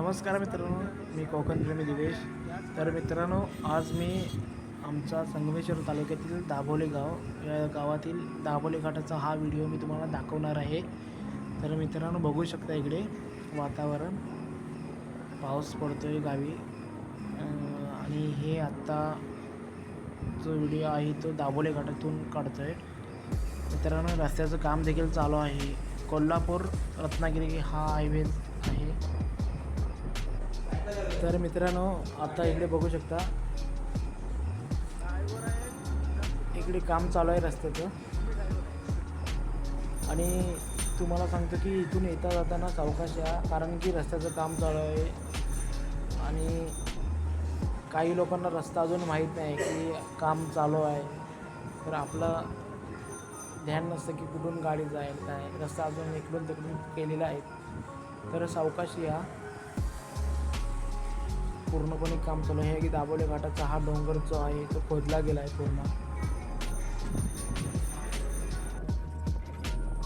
नमस्कार मित्रांनो मी कोकणप्रेमी दिवेश. तर मित्रांनो आज मी आमचा संगमेश्वर तालुक्यातील दाभोले गाव या गावातील दाभोले घाटाचा हा व्हिडिओ मी तुम्हाला दाखवणार आहे. तर मित्रांनो बघू शकता इकडे वातावरण. पाऊस पडतो आहे गावी आणि हे आत्ता जो व्हिडिओ आहे तो दाभोले घाटातून काढतो आहे मित्रांनो रस्त्याचं काम देखील चालू आहे. कोल्हापूर रत्नागिरी हा हायवे आहे. तर मित्रांनो आता इकडे बघू शकता. इकडे काम चालू आहे रस्त्याचं. आणि तुम्हाला सांगतो की इथून येता जाताना सावकाश या कारण की रस्त्याचं काम चालू आहे. आणि काही लोकांना रस्ता अजून माहीत नाही की काम चालू आहे. तर आपलं ध्यान नसतं की कुठून गाडी जाईल काय. रस्ता अजून इकडून तिकडून केलेला आहे. तर सावकाश या. पूर्णपणे काम चालू आहे. की दाबोले घाटाचा हा डोंगर जो आहे तो खोदला गेला आहे पूर्ण.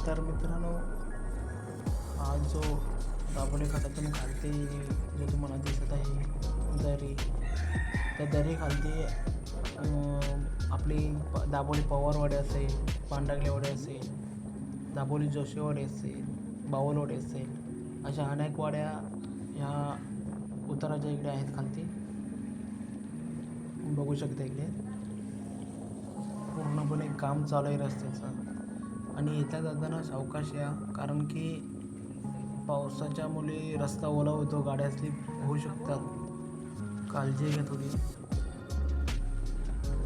तर मित्रांनो हा जो दाबोले घाटातून खालती जो तुम्हाला दिसत आहे दरी त्या दरी खालती आपली प दाबोली पवारवाडी असेल पांडगलेवाडी असेल दाबोली जोशीवाडी असेल बावलवाडी असेल अशा अनेक वाड्या ह्या उताराच्या इकडे आहेत खालती. बघू शकता इकडे. पूर्णपणे काम चालू आहे रस्त्याचं. आणि येता जाताना सावकाश या. कारण की पावसाच्या मुळे रस्ता ओला होतो गाड्या स्लिप होऊ शकतात. काळजी घ्या थोडी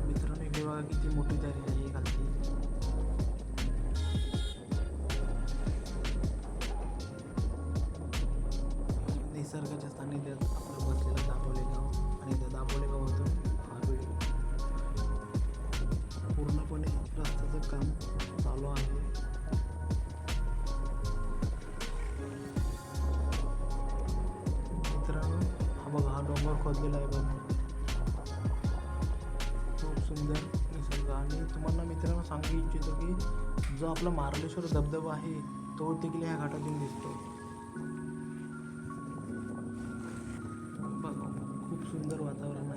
मित्रांनो इकडे बघा किती मोठी तयारी डोंगर खोदलेला आहे बघ. खूप सुंदर निसर्ग आणि तुम्हाला मित्रांनो सांगू इच्छितो की जो आपला मार्लेश्वर धबधबा आहे तो देखील ह्या घाटातून दिसतो. बघा खूप सुंदर वातावरण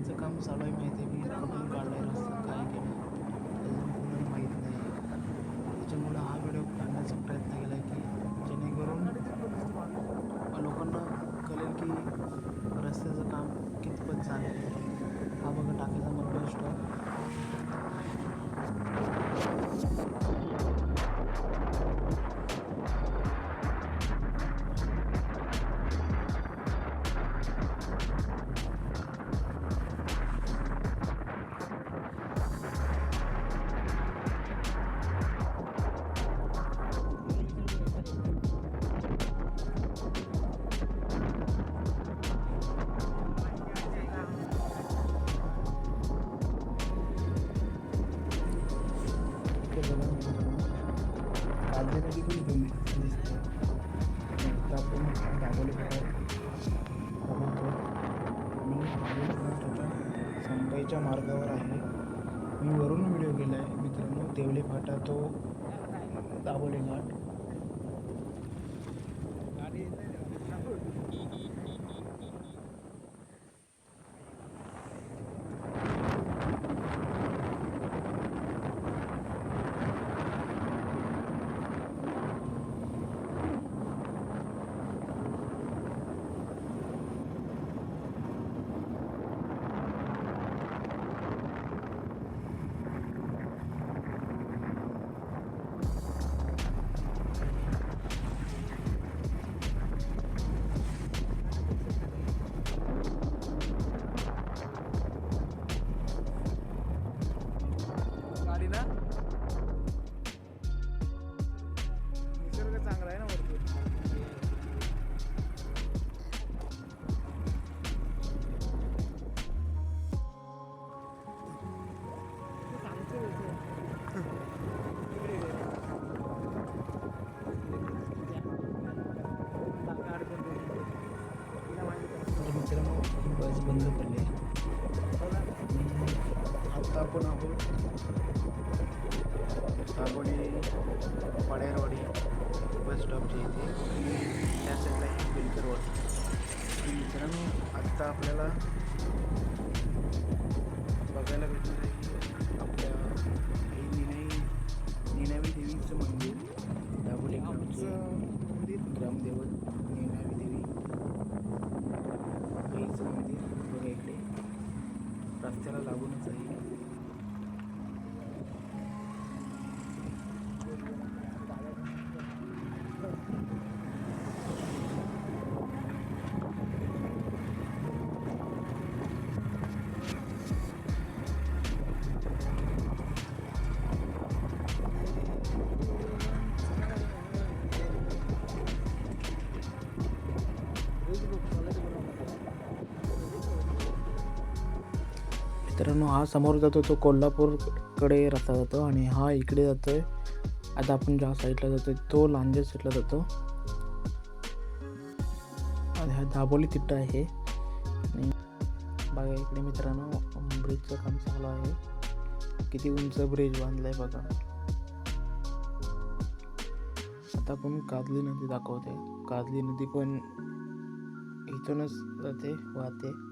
हायवेचं काम चालू आहे माहिती आहे की कुठून काढला आहे रस्ता काय केलं अजून कोणाला माहीत नाही. त्याच्यामुळं हा व्हिडिओ काढण्याचा प्रयत्न केला की जेणेकरून लोकांना कळेल की रस्त्याचं काम कितपत चालेल हा बघा टाकायचा मग स्टॉप राज्यासाठी बघा कमी काढले नदी पण दिसते आपण दाबोली मी घाटाच्या संपाईच्या मार्गावर आहे. मी वरून व्हिडिओ केला आहे मित्रांनो देवले फाटा तो दाबोली घाट. आपण आहोत. दाबोली पाड्यारवाडी बस स्टॉपच्या इथे. त्या साईडला आहे बिलकरवाडी मित्रांनो आत्ता आपल्याला बघायला भेटणार आहे आपल्या आई निनाई निनावी देवीचं मंदिर दाबोली गावचं मंदिर ग्रामदेवत निनावी देवी. आईचं मंदिर बघा इकडे. रस्त्याला लागूनच आहे. मित्रांनो हा समोर जातो तो कोल्हापूरकडे रस्ता जातो आणि हा इकडे जातो आहे आता आपण ज्या साईडला आहे तो लांजे साईडला जातो. आणि हा दाबोली तिट्टा आहे. आणि बघा इकडे मित्रांनो ब्रिजचं काम चालू आहे. किती उंच ब्रिज बांधलाय बघा. आता आपण कादली नदी दाखवते. कादली नदी पण इथूनच जाते वाहते.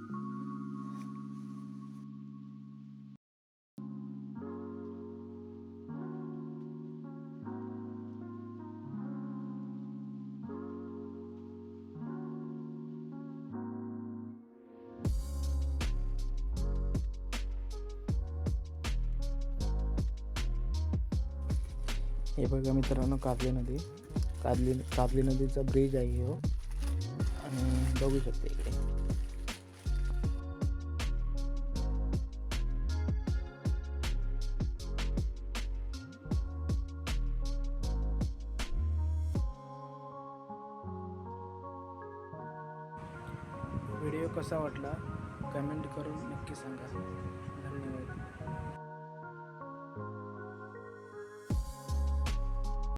हे बघा मित्रांनो काजली नदी. काजली काजली नदीचा ब्रिज आहे हो आणि बघू शकते इकडे. व्हिडिओ कसा वाटला? कमेंट करून नक्की सांगा.